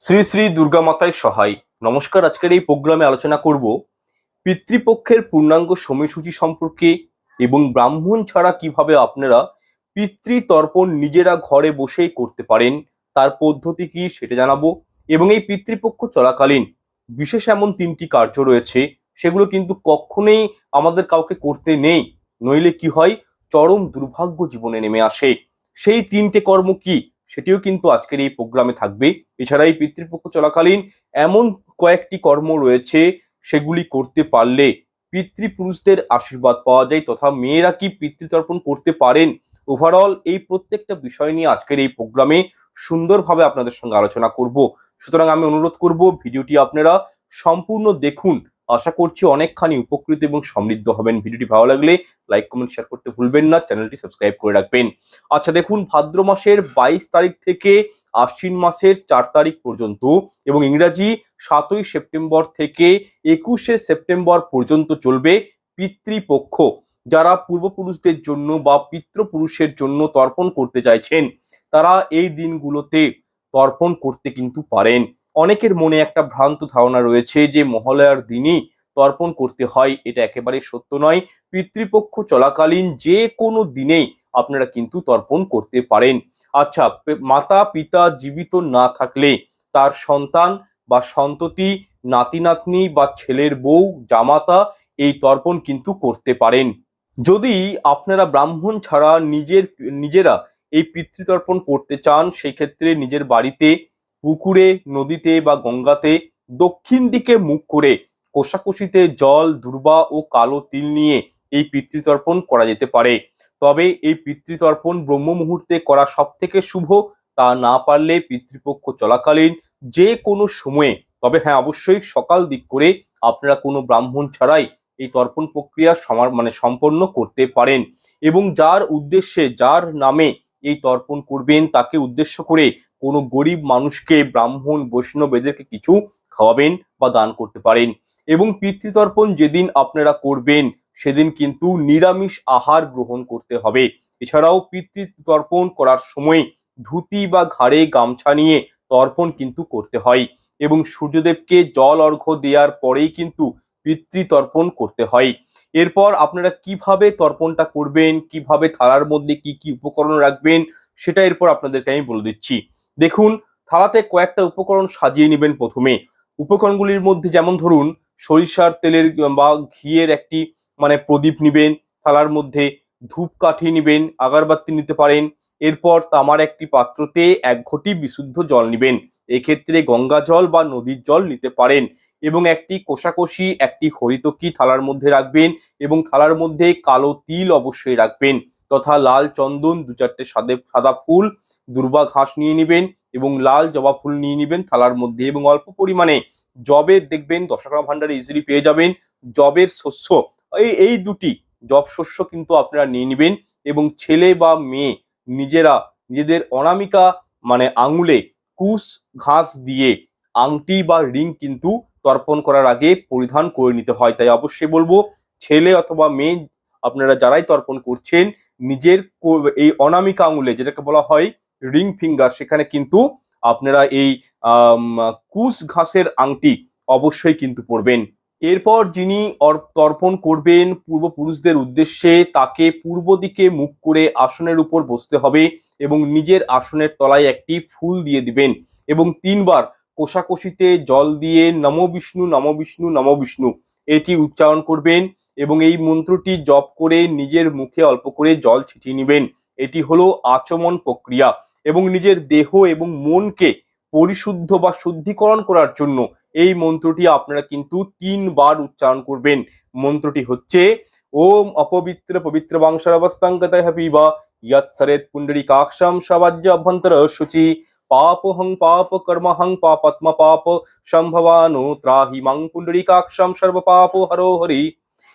শ্রী শ্রী দুর্গা মাতায় সহায়। নমস্কার, আজকের এই প্রোগ্রামে আলোচনা করব পিতৃপক্ষের পূর্ণাঙ্গ সময়সূচি সম্পর্কে এবং ব্রাহ্মণ ছাড়া কীভাবে আপনারা পিতৃতর্পণ নিজেরা ঘরে বসেই করতে পারেন, তার পদ্ধতি কি সেটা জানাব এবং এই পিতৃপক্ষ চলাকালীন বিশেষ এমন তিনটি কার্য রয়েছে, সেগুলো কিন্তু কখনোই আমাদের কাউকে করতে নেই, নইলে কি হয় চরম দুর্ভাগ্য জীবনে নেমে আসে। সেই তিনটে কর্ম কি? সেটিও কিন্তু আজকের এই প্রোগ্রামে থাকবে এছাড়া এই পিতৃপক্ষ চলাকালীন এমন কয়েকটি কর্ম রয়েছে, সেগুলি করতে পারলে পিতৃপুরুষদের আশীর্বাদ পাওয়া যায় তথা মেয়েরা কি পিতৃতর্পণ করতে পারেন? ওভারঅল এই প্রত্যেকটা বিষয় নিয়ে আজকের এই প্রোগ্রামে সুন্দরভাবে আপনাদের সঙ্গে আলোচনা করব। সুতরাং আমি অনুরোধ করব, ভিডিওটি আপনারা সম্পূর্ণ দেখুন। আশা করছি অনেকখানি উপকৃত এবং সমৃদ্ধ হবেন। ভিডিওটি ভালো লাগলে লাইক, কমেন্ট শেয়ার করতে ভুলবেন না। চ্যানেলটি সাবস্ক্রাইব করে রাখবেন। আচ্ছা দেখুন, ভাদ্র মাসের বাইশ তারিখ থেকে আশ্বিন মাসের চার তারিখ পর্যন্ত এবং ইংরাজি সাতই সেপ্টেম্বর থেকে একুশে সেপ্টেম্বর পর্যন্ত চলবে পিতৃপক্ষ। যারা পূর্বপুরুষদের জন্য বা পিতৃপুরুষের জন্য তর্পণ করতে চাইছেন, তারা এই দিনগুলোতে তর্পণ করতে কিন্তু পারেন। অনেকের মনে একটা ভ্রান্ত ধারণা রয়েছে যে মহালয়ার দিনই তর্পণ করতে হয়, এটা একেবারে সত্য নয়। পিতৃপক্ষ চলাকালীন যে কোনো দিনেই আপনারা কিন্তু তর্পণ করতে পারেন। আচ্ছা মাতা, পিতা জীবিত না থাকলে তার সন্তান বা সন্ততি, নাতি, নাতনি বা ছেলের বউ, জামাতা এই তর্পণ কিন্তু করতে পারেন। যদি আপনারা ব্রাহ্মণ ছাড়া নিজের, নিজেরা এই পিতৃতর্পণ করতে চান সেই ক্ষেত্রে নিজের বাড়িতে পুকুরে, নদীতে বা গঙ্গাতে দক্ষিণ দিকে মুখ করে কোষাকুষিতে জল, দুর্বা ও কালো তিল নিয়ে এই পিতৃতর্পণ করা যেতে পারে। তবে এই পিতৃতর্পণ ব্রহ্ম মুহূর্তে করা সব থেকে শুভ তা না পারলে পিতৃপক্ষ চলাকালীন যে কোনো সময়ে, তবে হ্যাঁ অবশ্যই সকাল দিক করে আপনারা কোনো ব্রাহ্মণ ছাড়াই এই তর্পণ প্রক্রিয়া সমার মানে সম্পন্ন করতে পারেন। এবং যার উদ্দেশ্যে, যার নামে এই তর্পণ করবেন, তাকে উদ্দেশ্য করে কোনো গরিব মানুষকে ব্রাহ্মণ, বৈষ্ণব এদেরকে কিছু খাওয়াবেন বা দান করতে পারেন। এবং পিতৃতর্পণ যেদিন আপনারা করবেন, সেদিন কিন্তু নিরামিষ আহার গ্রহণ করতে হবে। এছাড়াও পিতৃতর্পণ করার সময় ধুতি বা ঘাড়ে গামছা নিয়ে তর্পণ কিন্তু করতে হয় এবং সূর্যদেবকে জল অর্ঘ্য দেওয়ার পরেই কিন্তু পিতৃতর্পণ করতে হয়। এরপর আপনারা কীভাবে তর্পণটা করবেন, কীভাবে থালার মধ্যে কি কি উপকরণ রাখবেন, সেটা এরপর আপনাদেরকে আমি বলে দিচ্ছি। দেখুন, থালাতে কয়েকটা উপকরণ সাজিয়ে নেবেন প্রথমে। উপকরণগুলির মধ্যে যেমন ধরুন, সরিষার তেলের বা ঘিয়ের একটি মানে প্রদীপ নিবেন, থালার মধ্যে ধূপকাঠি নিবেন, আগারবাতি নিতে পারেন, এরপর তামার একটি পাত্রতে এক ঘটি বিশুদ্ধ জল নিবেন। এক্ষেত্রে গঙ্গা জল বা নদীর জল নিতে পারেন এবং একটি কোষাকষি, একটি হরিতকি থালার মধ্যে রাখবেন এবং থালার মধ্যে কালো তিল অবশ্যই রাখবেন। তথা লাল চন্দন দু চারটে সাদে, সাদা ফুল দুর্বা ঘাস নিয়ে নেবেন এবং লাল জবা ফুল নিয়ে নেবেন থালার মধ্যে এবং অল্প পরিমাণে জবের দেখবেন দশকরা ভান্ডারে ইজিলি পেয়ে যাবেন জবের শস্য। এই এই দুটি জব শস্য কিন্তু আপনারা নিয়ে নেবেন এবং ছেলে বা মেয়ে নিজেরা নিজেদের অনামিকা মানে আঙুলে কুশ ঘাস দিয়ে আংটি বা রিং কিন্তু তর্পণ করার আগে পরিধান করে নিতে হয়। তাই অবশ্যই বলব, ছেলে অথবা মেয়ে আপনারা যারাই তর্পণ করছেন, নিজের এই অনামিকা আঙুলে যেটাকে বলা হয় রিং ফিঙ্গার, সেখানে কিন্তু আপনারা এই কুশ ঘাসের আংটি অবশ্যই কিন্তু পরবেন। এরপর যিনি তর্পণ করবেন পূর্বপুরুষদের উদ্দেশ্যে, তাকে পূর্ব দিকে মুখ করে আসনের উপর বসতে হবে এবং নিজের আসনের তলায় একটি ফুল দিয়ে দিবেন এবং তিনবার কোষাকষিতে জল দিয়ে নম বিষ্ণু নম বিষ্ণু নম বিষ্ণু এটি উচ্চারণ করবেন এবং এই মন্ত্রটি জপ করে নিজের মুখে অল্প করে জল ছিটিয়ে নেবেন। এটি হলো আচমন প্রক্রিয়া। এবং নিজের দেহ এবং মনকে পরিশুদ্ধ বা শুদ্ধিকরণ করার জন্য এই মন্ত্রটি আপনারা কিন্তু তিনবার উচ্চারণ করবেন। মন্ত্রটি হচ্ছে, ওম অপবিত্র পবিত্র পিবা ইয়ৎ সরেত পুণ্ডরী কাক্ষাম অভ্যন্তর পাপ পাপ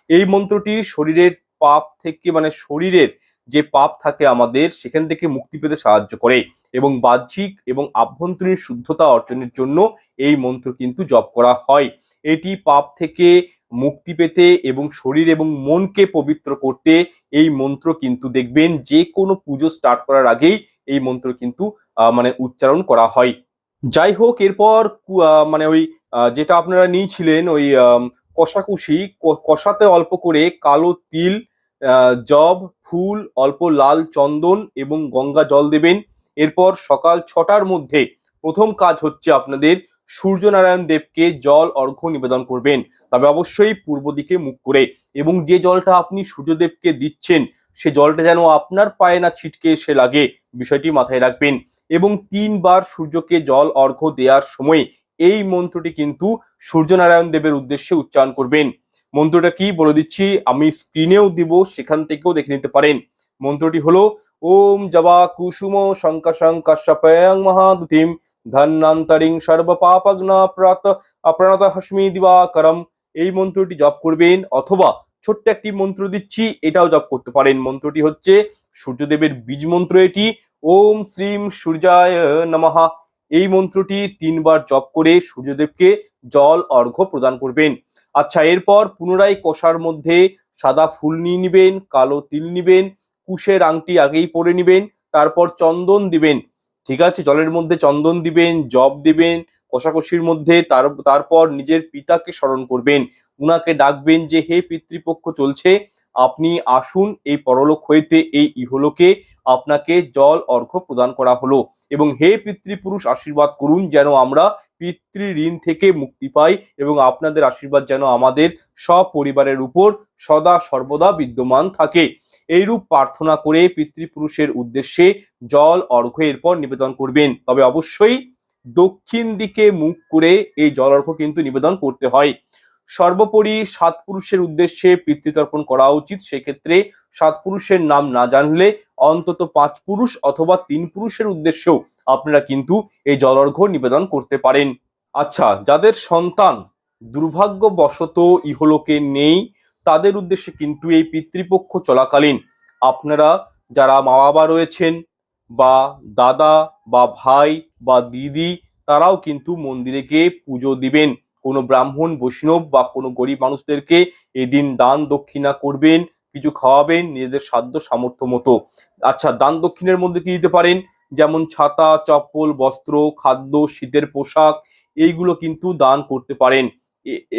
এই মন্ত্রটি শরীরের পাপ থেকে মানে শরীরের যে পাপ থাকে আমাদের, সেখান থেকে মুক্তি পেতে সাহায্য করে। এবং বাহ্যিক এবং আভ্যন্তরীণ শুদ্ধতা অর্জনের জন্য এই মন্ত্র কিন্তু জপ করা হয়। এটি পাপ থেকে মুক্তি পেতে এবং শরীর এবং মনকে পবিত্র করতে এই মন্ত্র কিন্তু দেখবেন, যে কোনো পুজো স্টার্ট করার আগেই এই মন্ত্র কিন্তু মানে উচ্চারণ করা হয়। যাই হোক, এরপর মানে ওই যেটা আপনারা নিয়েছিলেন, ওই কষাকুষি কষাতে অল্প করে কালো তিল জব, ফুল, অল্প লাল চন্দন এবং গঙ্গা জল দেবেন। এরপর সকাল ছটার মধ্যে প্রথম কাজ হচ্ছে আপনাদের সূর্যনারায়ণ দেবকে জল, অর্ঘ্য নিবেদন করবেন। তবে অবশ্যই পূর্ব দিকে মুখ করে এবং যে জলটা আপনি সূর্যদেবকে দিচ্ছেন, সে জলটা যেন আপনার পায়ে না ছিটকে এসে লাগে, বিষয়টি মাথায় রাখবেন। এবং তিনবার সূর্যকে জল, অর্ঘ্য দেওয়ার সময় এই মন্ত্রটি কিন্তু সূর্যনারায়ণ দেবের উদ্দেশ্যে উচ্চারণ করবেন। মন্ত্রটা কি বলে দিচ্ছি, আমি স্ক্রিনেও দিব, সেখান থেকেও দেখে নিতে পারেন। মন্ত্রটি হলো, ওম জবা কুসুম শঙ্কশং কশ্যপয়ং মহাদুতিম, ধন্যান্তরিং সর্ব পাপগ্ন প্রাত অপ্রণত হস্মি দিবাকরম। এই মন্ত্রটি জপ করবেন, অথবা ছোট্ট একটি মন্ত্র দিচ্ছি, এটাও জপ করতে পারেন। মন্ত্রটি হচ্ছে, সূর্যদেবের বীজ মন্ত্র এটি, ওম শ্রীম সূর্যায় নমহা এই মন্ত্রটি তিনবার জপ করে সূর্যদেবকে জল, অর্ঘ্য প্রদান করবেন। আচ্ছা এরপর পুনরায় কষার মধ্যে সাদা ফুল নিয়ে নিবেন, কালো তিল নিবেন, কুশের আংটি আগেই পরে নিবেন, তারপর চন্দন দিবেন, ঠিক আছে? জলের মধ্যে চন্দন দিবেন, জব দিবেন, কষাকষির মধ্যে, তার, তারপর নিজের পিতাকে স্মরণ করবেন। উনাকে ডাকবেন যে, হে পিতৃপক্ষ, চলছে। আপনি আসুন এই পরলোক হইতে এই ইহলোকে আপনাকে জল, অর্ঘ্য প্রদান করা হলো। এবং হে পিতৃপুরুষ, আশীর্বাদ করুন যেন আমরা পিতৃ ঋণ থেকে মুক্তি পাই এবং আপনাদের আশীর্বাদ যেন আমাদের সপরিবারের উপর সদা সর্বদা বিদ্যমান থাকে। এইরূপ প্রার্থনা করে পিতৃপুরুষের উদ্দেশ্যে জল, অর্ঘ্য এরপর নিবেদন করবেন। তবে অবশ্যই দক্ষিণ দিকে মুখ করে এই জল, অর্ঘ্য কিন্তু নিবেদন করতে হয়। সর্বোপরি সাত পুরুষের উদ্দেশ্যে পিতৃতর্পণ করা উচিত। সেক্ষেত্রে সাত পুরুষের নাম না জানলে অন্তত পাঁচ পুরুষ অথবা তিন পুরুষের উদ্দেশ্যেও আপনারা কিন্তু এই জলর্ঘ্য নিবেদন করতে পারেন। আচ্ছা যাদের সন্তান দুর্ভাগ্যবশত ইহলোকে নেই, তাদের উদ্দেশ্যে কিন্তু এই পিতৃপক্ষ চলাকালীন আপনারা যারা মা বাবা রয়েছেন বা দাদা বা ভাই বা দিদি, তারাও কিন্তু মন্দিরে গিয়ে পুজো দিবেন। কোনো ব্রাহ্মণ, বৈষ্ণব বা কোনো গরিব মানুষদেরকে এদিন দান দক্ষিণা করবেন, কিছু খাওয়াবেন, নিজেদের সাধ্য সামর্থ্য মতো। আচ্ছা দান দক্ষিণের মধ্যে কি দিতে পারেন? যেমন ছাতা, চপ্পল, বস্ত্র, খাদ্য, শীতের পোশাক, এইগুলো কিন্তু দান করতে পারেন।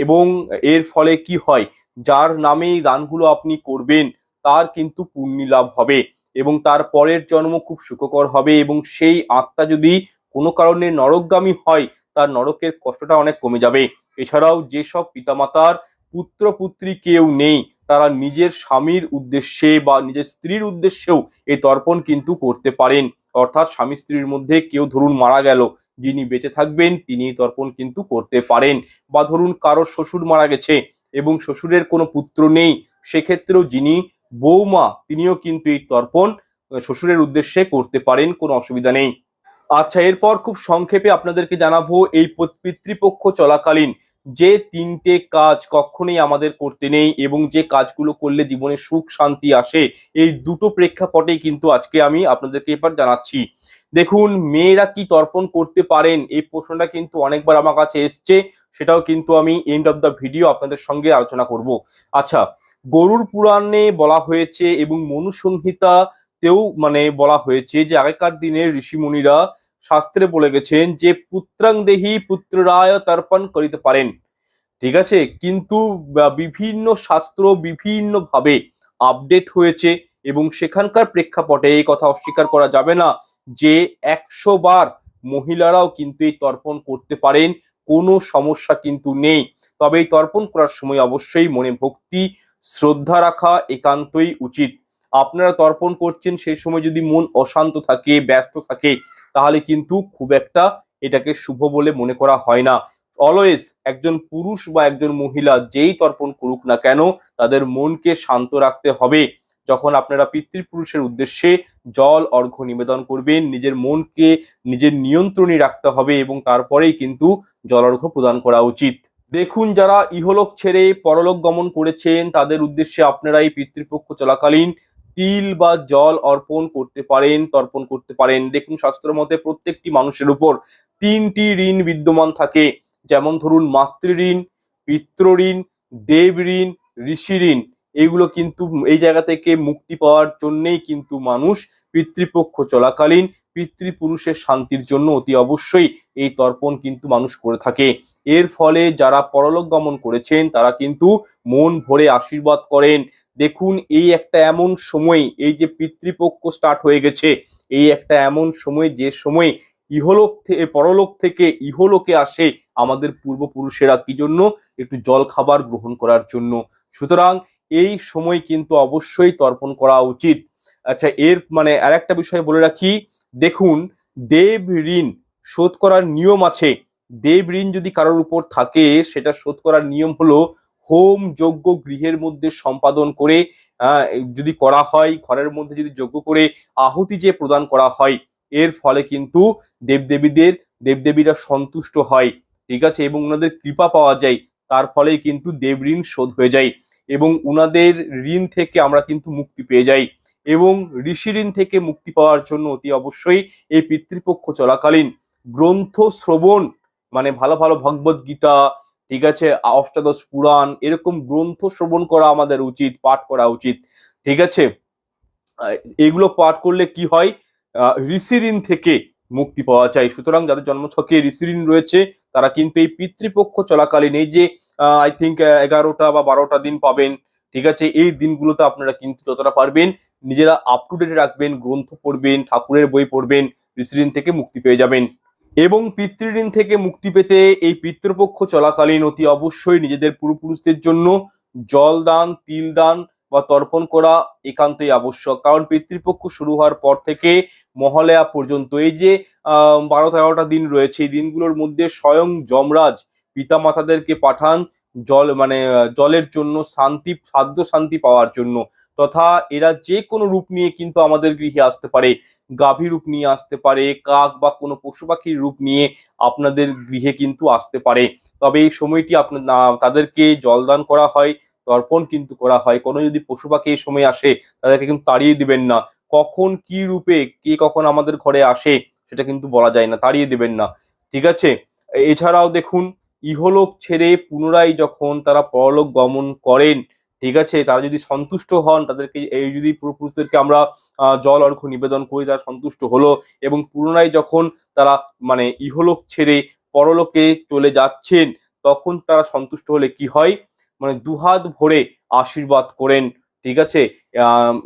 এবং এর ফলে কি হয়? যার নামে এই দানগুলো আপনি করবেন, তার কিন্তু পুণ্যি লাভ হবে এবং তার পরের জন্ম খুব সুখকর হবে এবং সেই আত্মা যদি কোনো কারণে নরকগামী হয় তার নরকের কষ্টটা অনেক কমে যাবে। এছাড়াও যেসব পিতামাতার পুত্র পুত্রী কেউ নেই, তারা নিজের স্বামীর উদ্দেশ্যে বা নিজের স্ত্রীর উদ্দেশ্যেও এই তর্পণ কিন্তু করতে পারেন। অর্থাৎ স্বামী স্ত্রীর মধ্যে কেউ ধরুন মারা গেল, যিনি বেঁচে থাকবেন তিনি তর্পণ কিন্তু করতে পারেন। বা ধরুন কারও শ্বশুর মারা গেছে এবং শ্বশুরের কোনো পুত্র নেই, সেক্ষেত্রেও যিনি বৌমা, তিনিও কিন্তু এই তর্পণ শ্বশুরের উদ্দেশ্যে করতে পারেন, কোনো অসুবিধা নেই। আচ্ছা এরপর খুব সংক্ষেপে আপনাদেরকে জানাব, এই পত- পিতৃপক্ষ চলাকালীন যে তিনটে কাজ কখনোই আমাদের করতে নেই এবং যে কাজগুলো করলে জীবনে সুখ, শান্তি আসে, এই দুটো প্রেক্ষাপটেই কিন্তু আজকে আমি আপনাদেরকে এবার জানাচ্ছি। দেখুন, মেয়েরা কি তর্পণ করতে পারেন? এই প্রশ্নটা কিন্তু অনেকবার আমার কাছে এসছে, সেটাও কিন্তু আমি এন্ড অফ দ্য ভিডিও আপনাদের সঙ্গে আলোচনা করব। আচ্ছা গরুর পুরাণে বলা হয়েছে এবং মনুসংহিতাতেও মানে বলা হয়েছে যে আগেকার দিনে ঋষিমুনিরা শাস্ত্রে বলে গেছেন যে, পুত্রাং দেহি পুত্ররায় তর্পণ করিতে পারেন। ঠিক আছে? কিন্তু বিভিন্ন শাস্ত্র বিভিন্ন ভাবে আপডেট হয়েছে এবং সেখানকার প্রেক্ষাপটে এই কথা অস্বীকার করা যাবে না যে, একশো বার মহিলারাও কিন্তু এই তর্পণ করতে পারেন, কোনো সমস্যা কিন্তু নেই। তবে এই তর্পণ করার সময় অবশ্যই মনে ভক্তি, শ্রদ্ধা রাখা একান্তই উচিত। আপনারা তর্পণ করছেন, সেই সময় যদি মন অশান্ত থাকে, ব্যস্ত থাকে তাহলে কিন্তু খুব একটা এটাকে শুভ বলে মনে করা হয় না। অলওয়েজ একজন পুরুষ বা একজন মহিলা যেই তর্পণ করুক না কেন, তাদের মনকে শান্ত রাখতে হবে। যখন আপনারা পিতৃপুরুষের উদ্দেশ্যে জল, অর্ঘ্য নিবেদন করবেন, নিজের মনকে নিজের নিয়ন্ত্রণে রাখতে হবে এবং তারপরেই কিন্তু জল, অর্ঘ্য প্রদান করা উচিত। দেখুন, যারা ইহলোক ছেড়ে পরলোক গমন করেছেন, তাদের উদ্দেশ্যে আপনারা এই পিতৃপক্ষ চলাকালীন তিল বা জল অর্পণ করতে পারেন, তর্পণ করতে পারেন। দেখুন, শাস্ত্র মতে প্রত্যেকটি মানুষের উপর তিনটি ঋণ বিদ্যমান থাকে। যেমন ধরুন মাতৃঋণ পিতৃঋণ দেব ঋণ, ঋষি ঋণ। এইগুলো কিন্তু এই জায়গা থেকে মুক্তি পাওয়ার জন্যেই কিন্তু মানুষ পিতৃপক্ষ চলাকালীন পিতৃপুরুষের শান্তির জন্য অতি অবশ্যই এই তর্পণ কিন্তু মানুষ করে থাকে। এর ফলে যারা পরলোক গমন করেছেন, তারা কিন্তু মন ভরে আশীর্বাদ করেন। দেখুন, এই একটা এমন সময়, এই যে পিতৃপক্ষ স্টার্ট হয়ে গেছে, এই একটা এমন সময়, যে সময় ইহলোক থেকে পরলোক থেকে ইহলোকে আসে আমাদের পূর্বপুরুষেরা কি জন্য? একটু জল খাবার গ্রহণ করার জন্য। সুতরাং এই সময় কিন্তু অবশ্যই তর্পণ করা উচিত। আচ্ছা এর মানে আরেকটা বিষয় বলে রাখি দেখুন, দেব ঋণ শোধ করার নিয়ম আছে। দেব ঋণ যদি কারোর উপর থাকে, সেটা শোধ করার নিয়ম হলো হোম যজ্ঞ গৃহের মধ্যে সম্পাদন করে যদি করা হয়, ঘরের মধ্যে যদি যজ্ঞ করে আহুতি যে প্রদান করা হয়, এর ফলে কিন্তু দেবদেবীদের, দেবদেবীরা সন্তুষ্ট হয়, ঠিক আছে? এবং ওনাদের কৃপা পাওয়া যায়, তার ফলেই কিন্তু দেব ঋণ শোধ হয়ে যায় এবং উনাদের ঋণ থেকে আমরা কিন্তু মুক্তি পেয়ে যাই। এবং ঋষি ঋণ থেকে মুক্তি পাওয়ার জন্য অতি অবশ্যই এই পিতৃপক্ষ চলাকালীন গ্রন্থ শ্রবণ মানে ভালো ভালো ভগবত গীতা ঠিক আছে অষ্টাদশ পুরাণ এরকম গ্রন্থ শ্রবণ করা আমাদের উচিত পাঠ করা উচিত ঠিক আছে? এগুলো পাঠ করলে কি হয়? আহ, ঋষি ঋণ থেকে মুক্তি পাওয়া যায়। সুতরাং যাদের জন্মছকে ঋষি ঋণ রয়েছে তারা কিন্তু এই পিতৃপক্ষ চলাকালীন এই যে আই থিঙ্ক এগারোটা বা বারোটা দিন পাবেন ঠিক আছে? এই দিনগুলোতে আপনারা কিন্তু যতটা পারবেন নিজেরা আপ টু ডেট রাখবেন, গ্রন্থ পড়বেন, ঠাকুরের বই পড়বেন ঋষি ঋণ থেকে মুক্তি পেয়ে যাবেন। এবং পিতৃঋণ থেকে মুক্তি পেতে এই পিতৃপক্ষ চলাকালীন অতি অবশ্যই নিজেদের পূর্বপুরুষদের জন্য জল দান, তিল দান বা তর্পণ করা একান্তই আবশ্যক। কারণ পিতৃপক্ষ শুরু হওয়ার পর থেকে মহালয়া পর্যন্ত এই যে বারো তেরোটা দিন রয়েছে, এই দিনগুলোর মধ্যে স্বয়ং যমরাজ পিতা মাতাদেরকে পাঠান। জল মানে জলের জন্য শান্তি খাদ্য শান্তি পাওয়ার জন্য তথা এরা যে কোনো রূপ নিয়ে কিন্তু আমাদের গৃহে আসতে পারে। গাভী রূপ নিয়ে আসতে পারে, কাক বা কোনো পশু পাখির রূপ নিয়ে আপনাদের গৃহে কিন্তু আসতে পারে। তবে এই সময়টি আপনার তাদেরকে জলদান করা হয়, তর্পণ কিন্তু করা হয়। কোনো যদি পশু পাখি এই সময় আসে, তাদেরকে কিন্তু তাড়িয়ে দিবেন না। কখন কি রূপে কে কখন আমাদের ঘরে আসে, সেটা কিন্তু বলা যায় না, তাড়িয়ে দিবেন না। ঠিক আছে? এছাড়াও দেখুন ইহলোক ছেড়ে পুনরায় যখন তারা পরলোক গমন করেন, ঠিক আছে, তারা যদি সন্তুষ্ট হন, তাদেরকে এই যদি পূর্বপুরুষদেরকে আমরা জল অর্ঘ নিবেদন করি, তারা সন্তুষ্ট হলো এবং পুনরায় যখন তারা মানে ইহলোক ছেড়ে পরলোকে চলে যাচ্ছেন, তখন তারা সন্তুষ্ট হলে কি হয়? মানে দুহাত ভরে আশীর্বাদ করেন, ঠিক আছে?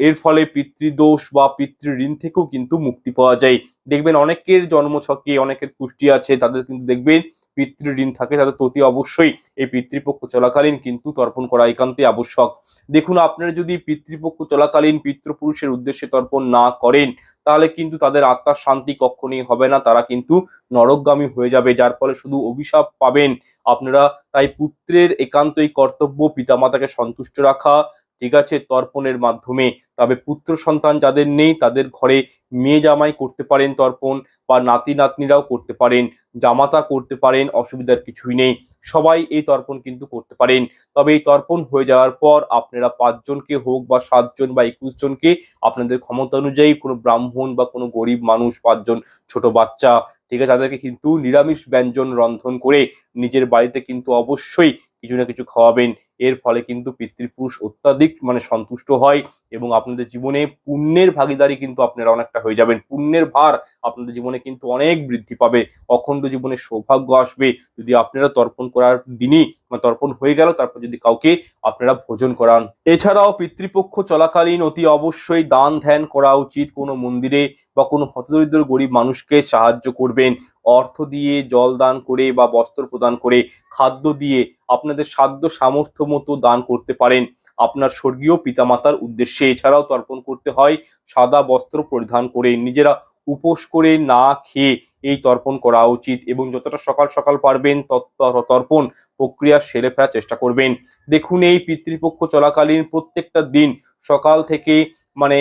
এর ফলে পিতৃদোষ বা পিতৃ ঋণ থেকেও কিন্তু মুক্তি পাওয়া যায়। দেখবেন অনেকের জন্মছকে, অনেকের পুষ্টি আছে, তাদের কিন্তু দেখবেন পিতৃ ঋণ থাকে, তাদের তো অতি অবশ্যই এই পিতৃপক্ষ চলাকালীন কিন্তু তর্পণ করা একান্তই আবশ্যক। দেখুন, আপনারা যদি পিতৃপক্ষ চলাকালীন পিতৃপুরুষের উদ্দেশ্যে তর্পণ না করেন, তাহলে কিন্তু তাদের আত্মার শান্তি কখনোই হবে না, তারা কিন্তু নরকগামী হয়ে যাবে, যার ফলে শুধু অভিশাপ পাবেন আপনারা। তাই পুত্রের একান্তই কর্তব্য পিতামাতাকে সন্তুষ্ট রাখা ঠিক আছে, তর্পণের মাধ্যমে। তবে পুত্র সন্তান যাদের নেই, তাদের ঘরে মেয়ে জামাই করতে পারেন তর্পণ বা নাতি নাতনিরাও করতে পারেন। জামাতা করতে পারেন, অসুবিধার কিছুই নেই। সবাই এই তর্পণ কিন্তু করতে পারেন। তবে এই তর্পণ হয়ে যাওয়ার পর আপনারা পাঁচজনকে হোক বা সাতজন বা একুশ জনকে, আপনাদের ক্ষমতা অনুযায়ী কোনো ব্রাহ্মণ বা কোনো গরিব মানুষ, পাঁচজন ছোট বাচ্চা, ঠিক আছে, তাদেরকে কিন্তু নিরামিষ ব্যঞ্জন রন্ধন করে নিজের বাড়িতে কিন্তু অবশ্যই কিছু না কিছু খাওয়াবেন, এর ফলে কিন্তু পিতৃপুরুষ অত্যাধিক মানে সন্তুষ্ট হয় এবং আপনাদের জীবনে পুণ্যের ভাগিদারি কিন্তু আপনারা অনেকটা হয়ে যাবেন। পুণ্যের ভার আপনাদের জীবনে কিন্তু অনেক বৃদ্ধি পাবে। অখণ্ড জীবনে সৌভাগ্য আসবে। যদি আপনারা তর্পণ করার দিনই তর্পণ হয়ে গেল, তারপর যদি কাউকে আপনারা ভোজন করান। এছাড়াও পিতৃপক্ষ চলাকালীন অতি অবশ্যই দান ধ্যান করা উচিত। কোনো মন্দিরে বা কোনো হতদরিদ্র গরিব মানুষকে সাহায্য করবেন। অর্থ দিয়ে জল দান করে বা বস্ত্র প্রদান করে, খাদ্য দিয়ে আপনাদের সাধ্য সামর্থ্য মতো দান করতে পারেন। আপনার স্বর্গীয় পিতামাতার উদ্দেশ্যে এছাড়াও তর্পণ করতে হয়। সাদা বস্ত্র পরিধান করে নিজেরা উপোস করে না খেয়ে এই তর্পণ করা উচিত এবং যতটা সকাল সকাল পারবেন তত তর্পণ প্রক্রিয়া সেরে ফেরার চেষ্টা করবেন। দেখুন, এই পিতৃপক্ষ চলাকালীন প্রত্যেকটা দিন সকাল থেকে মানে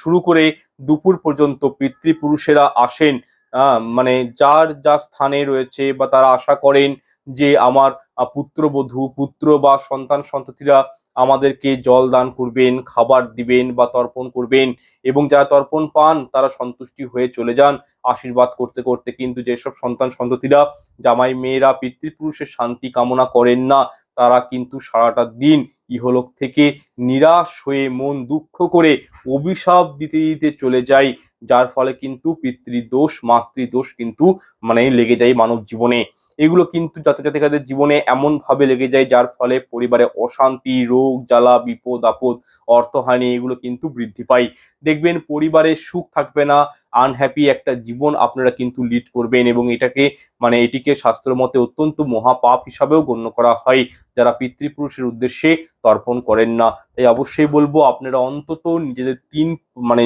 শুরু করে দুপুর পর্যন্ত পিতৃপুরুষেরা আসেন। মানে যার যা স্থানে রয়েছে বা তারা আশা করেন যে আমার পুত্রবধূ, পুত্র বা সন্তান সন্ততিরা আমাদেরকে জল দান করবেন, খাবার দিবেন বা তর্পণ করবেন এবং যারা তর্পণ পান, তারা সন্তুষ্টি হয়ে চলে যান আশীর্বাদ করতে করতে। কিন্তু যেসব সন্তান সন্ততিরা, জামাই মেয়েরা, পিতৃপুরুষের শান্তি কামনা করেন না, তারা কিন্তু সারাটা দিন ইহলোক থেকে নিরাশ হয়ে মন দুঃখ করে অভিশাপ দিতে দিতে চলে যায় যার ফলে কিন্তু পিতৃদোষ, মাতৃদোষ কিন্তু মানে লেগে যায় মানব জীবনে। এগুলো কিন্তু জাতজাতিকাদের জীবনে এমন ভাবে লেগে যায়, যার ফলে পরিবারে অশান্তি, রোগ, জ্বালা, বিপদ, আপদ, অর্থহানি এগুলো কিন্তু বৃদ্ধি পায়। দেখবেন পরিবারে সুখ থাকবে না আনহ্যাপি একটা জীবন আপনারা কিন্তু লিড করবেন এবং এটাকে মানে এটিকে শাস্ত্র মতে অত্যন্ত মহাপাপ হিসাবেও গণ্য করা হয়। যারা পিতৃপুরুষের উদ্দেশ্যে তর্পণ করেন না। তাই অবশ্যই বলব, আপনারা অন্তত নিজেদের তিন মানে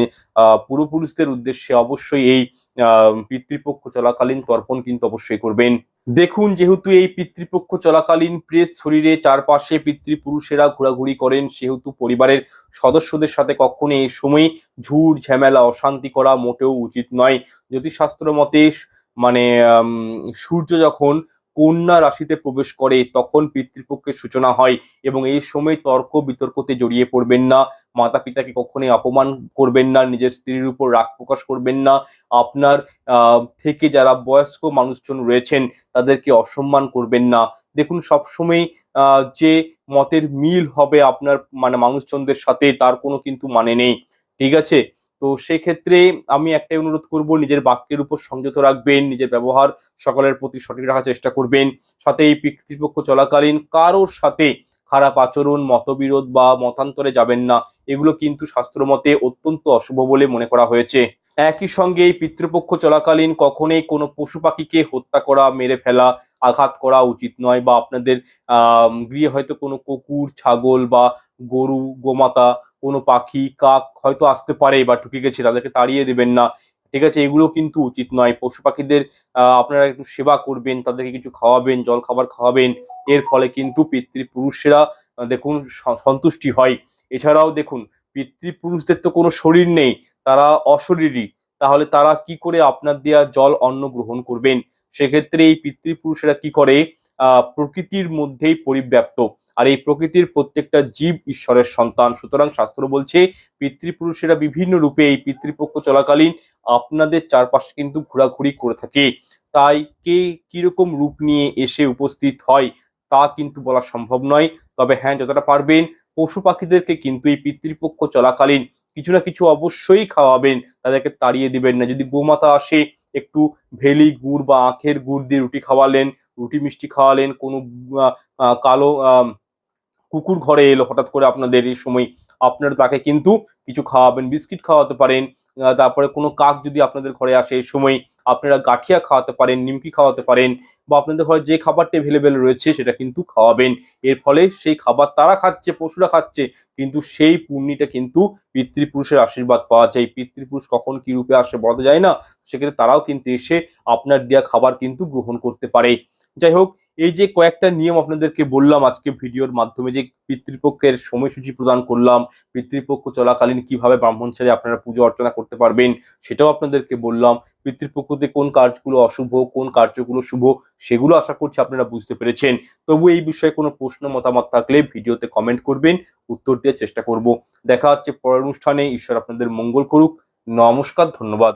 পূর্বপুরুষদের উদ্দেশ্যে অবশ্যই এই পিতৃপক্ষ চলাকালীন তর্পণ কিন্তু অবশ্যই করবেন। দেখুন, যেহেতু এই পিতৃপক্ষ চলাকালীন প্রেত শরীরে চারপাশে পিতৃপুরুষেরা ঘোরাঘুরি করেন, সেহেতু পরিবারের সদস্যদের সাথে কখনো এই সময় ঝুট ঝামেলা, অশান্তি করা মোটেও উচিত নয়। জ্যোতিষশাস্ত্র মতে মানে সূর্য যখন কন্যা রাশিতে প্রবেশ করে, তখন পিতৃপক্ষের সূচনা হয় এবং এই সময় তর্ক বিতর্কতে জড়িয়ে পড়বেন না। মাতা পিতাকে কখনোই অপমান করবেন না, নিজের স্ত্রীর উপর রাগ প্রকাশ করবেন না। আপনার থেকে যারা বয়স্ক মানুষজন রয়েছেন, তাদেরকে অসম্মান করবেন না। দেখুন সবসময় যে মতের মিল হবে আপনার মানে মানুষজনদের সাথে, তার কোনো কিন্তু মানে নেই। ঠিক আছে? তো সেক্ষেত্রে আমি একটাই অনুরোধ করব, নিজের বাক্যের উপর সংযত রাখবেন, নিজের ব্যবহার সকলের প্রতি সঠিক রাখার চেষ্টা করবেন। সাথে এই পিতৃপক্ষ চলাকালীন কারোর সাথে খারাপ আচরণ, মতবিরোধ বা মতান্তরে যাবেন না। এগুলো কিন্তু শাস্ত্র মতে অত্যন্ত অশুভ বলে মনে করা হয়েছে। একই সঙ্গে এই পিতৃপক্ষ চলাকালীন কখনোই কোনো পশু পাখিকে হত্যা করা, মেরে ফেলা, আঘাত করা উচিত নয় বা আপনাদের গৃহে হয়তো কোনো কুকুর, ছাগল বা গরু, গোমাতা, কোনো পাখি, কাক হয়তো আসতে পারে বা ঢুকে গেছে, তাদেরকে তাড়িয়ে দেবেন না। ঠিক আছে, এগুলো কিন্তু উচিত নয়। পশু পাখিদের আপনারা একটু সেবা করবেন, তাদেরকে কিছু খাওয়াবেন, জল খাবার খাওয়াবেন। এর ফলে কিন্তু পিতৃপুরুষেরা দেখুন সন্তুষ্টি হয়। এছাড়াও দেখুন, পিতৃপুরুষদের তো কোনো শরীর নেই, তারা অশরীরী। তাহলে তারা কি করে আপনার দেয়া জল অন্ন গ্রহণ করবেন? সেক্ষেত্রে এই পিতৃপুরুষেরা কি করে? প্রকৃতির মধ্যেই পরিব্যাপ্ত। আর এই প্রকৃতির প্রত্যেকটা জীব ঈশ্বরের সন্তান। সুতরাং শাস্ত্র বলছে, পিতৃপুরুষেরা বিভিন্ন রূপে এই পিতৃপক্ষ চলাকালীন আপনাদের চারপাশে কিন্তু ঘোরাঘুরি করে থাকে। তাই কে কীরকম রূপ নিয়ে এসে উপস্থিত হয়, তা কিন্তু বলা সম্ভব নয়। তবে হ্যাঁ যতটা পারবেন, পশু পাখিদেরকে কিন্তু এই পিতৃপক্ষ চলাকালীন কিছু না কিছু অবশ্যই খাওয়াবেন, তাদেরকে তাড়িয়ে দিবেন না। যদি গোমাতা আসে একটু ভেলি গুড় বা আখের গুড় দিয়ে রুটি খাওয়ালেন, রুটি মিষ্টি খাওয়ালেন, কোনো কালো কুকুর ঘরে এলো, হঠাৎ করে আপনাদের এই সময় আপনারা তাকে কিন্তু কিছু খাওয়াবেন, বিস্কিট খাওয়াতে পারেন তারপরে কোনো কাক যদি আপনাদের ঘরে আসে, এই সময় আপনারা গাঠিয়া খাওয়াতে পারেন, নিমকি খাওয়াতে পারেন বা আপনাদের ঘরে যে খাবারটা অ্যাভেলেবেল রয়েছে সেটা কিন্তু খাওয়াবেন। এর ফলে সেই খাবার তারা খাচ্ছে, পশুরা খাচ্ছে, কিন্তু সেই পুণ্যিটা কিন্তু পিতৃপুরুষের আশীর্বাদ পাওয়া যায়। পিতৃপুরুষ কখন কি রূপে আসে বলা যায় না? সেক্ষেত্রে তারাও কিন্তু এসে আপনার দেওয়া খাবার কিন্তু গ্রহণ করতে পারে। যাই হোক এই যে কয়েকটা নিয়ম আপনাদেরকে বললাম আজকে ভিডিওর মাধ্যমে, যে পিতৃপক্ষের সময়সূচি প্রদান করলাম, পিতৃপক্ষ চলাকালীন কীভাবে ব্রাহ্মণ ছেড়ে আপনারা পুজো অর্চনা করতে পারবেন, সেটাও আপনাদেরকে বললাম। পিতৃপক্ষতে কোন কাজগুলো অশুভ, কোন কার্যগুলো শুভ, সেগুলো আশা করছি আপনারা বুঝতে পেরেছেন। তবু এই বিষয়ে কোনো প্রশ্ন, মতামত থাকলে ভিডিওতে কমেন্ট করবেন, উত্তর দেওয়ার চেষ্টা করব। দেখা হচ্ছে পরের অনুষ্ঠানে। ঈশ্বর আপনাদের মঙ্গল করুক। নমস্কার, ধন্যবাদ।